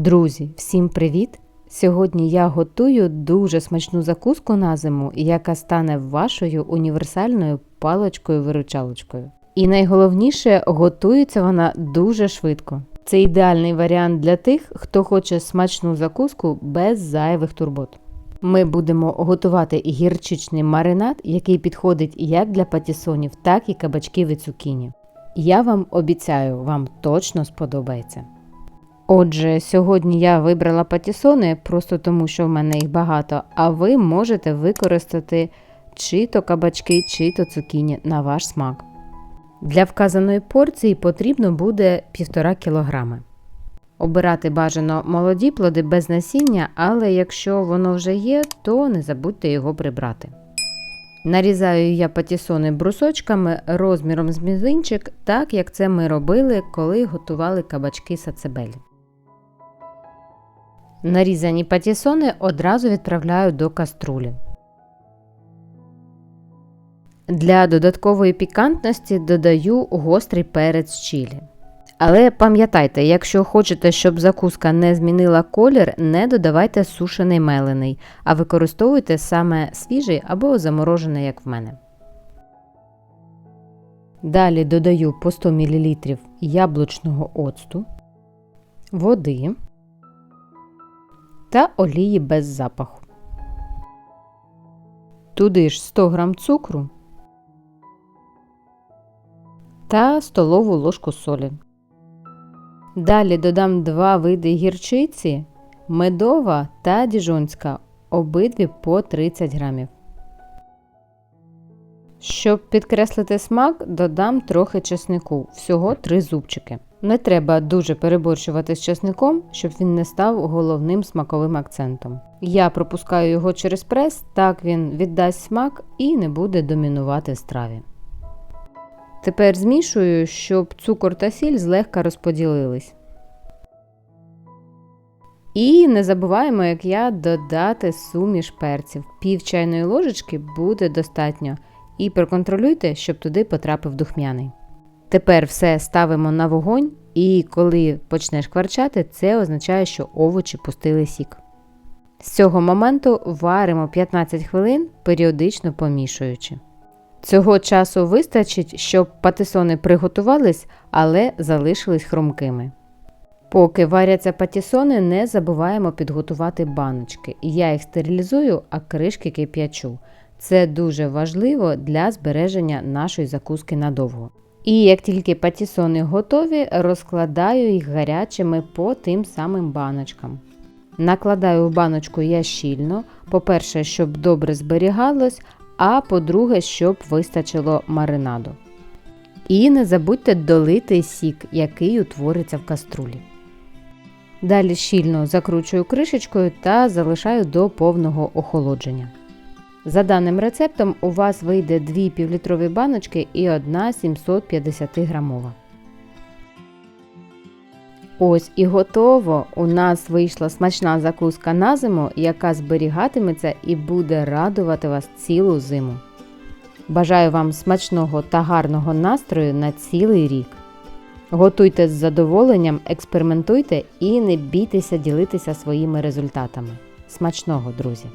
Друзі, всім привіт! Сьогодні я готую дуже смачну закуску на зиму, яка стане вашою універсальною паличкою-виручалочкою. І найголовніше, готується вона дуже швидко. Це ідеальний варіант для тих, хто хоче смачну закуску без зайвих турбот. Ми будемо готувати гірчичний маринад, який підходить як для патісонів, так і кабачків і цукіні. Я вам обіцяю, вам точно сподобається. Отже, сьогодні я вибрала патісони просто тому, що в мене їх багато, а ви можете використати чи то кабачки, чи то цукіні на ваш смак. Для вказаної порції потрібно буде 1,5 кг. Обирати бажано молоді плоди без насіння, але якщо воно вже є, то не забудьте його прибрати. Нарізаю я патісони брусочками розміром з мізинчик, так як це ми робили, коли готували кабачки сацебелі. Нарізані патісони одразу відправляю до каструлі. Для додаткової пікантності додаю гострий перець чилі. Але пам'ятайте, якщо хочете, щоб закуска не змінила колір, не додавайте сушений мелений, а використовуйте саме свіжий або заморожений, як в мене. Далі додаю по 100 мл яблучного оцту, води та олії без запаху. Туди ж 100 г цукру та столову ложку солі. Далі додам два види гірчиці, медова та діжонська, обидві по 30 грамів. Щоб підкреслити смак, додам трохи чеснику, всього 3 зубчики. Не треба дуже переборщувати з чесником, щоб він не став головним смаковим акцентом. Я пропускаю його через прес, так він віддасть смак і не буде домінувати страві. Тепер змішую, щоб цукор та сіль злегка розподілились. І не забуваємо, як я, додати суміш перців. Пів чайної ложечки буде достатньо. І проконтролюйте, щоб туди потрапив духмяний. Тепер все ставимо на вогонь, і коли почнеш кварчати, це означає, що овочі пустили сік. З цього моменту варимо 15 хвилин, періодично помішуючи. Цього часу вистачить, щоб патисони приготувались, але залишились хрумкими. Поки варяться патісони, не забуваємо підготувати баночки. Я їх стерилізую, а кришки кип'ячу. Це дуже важливо для збереження нашої закуски надовго. І як тільки патісони готові, розкладаю їх гарячими по тим самим баночкам. Накладаю в баночку я щільно, по-перше, щоб добре зберігалось, а по-друге, щоб вистачило маринаду. І не забудьте долити сік, який утвориться в каструлі. Далі щільно закручую кришечкою та залишаю до повного охолодження. За даним рецептом, у вас вийде 2 півлітрові баночки і одна 750 грамова. Ось і готово! У нас вийшла смачна закуска на зиму, яка зберігатиметься і буде радувати вас цілу зиму. Бажаю вам смачного та гарного настрою на цілий рік. Готуйте з задоволенням, експериментуйте і не бійтеся ділитися своїми результатами. Смачного, друзі!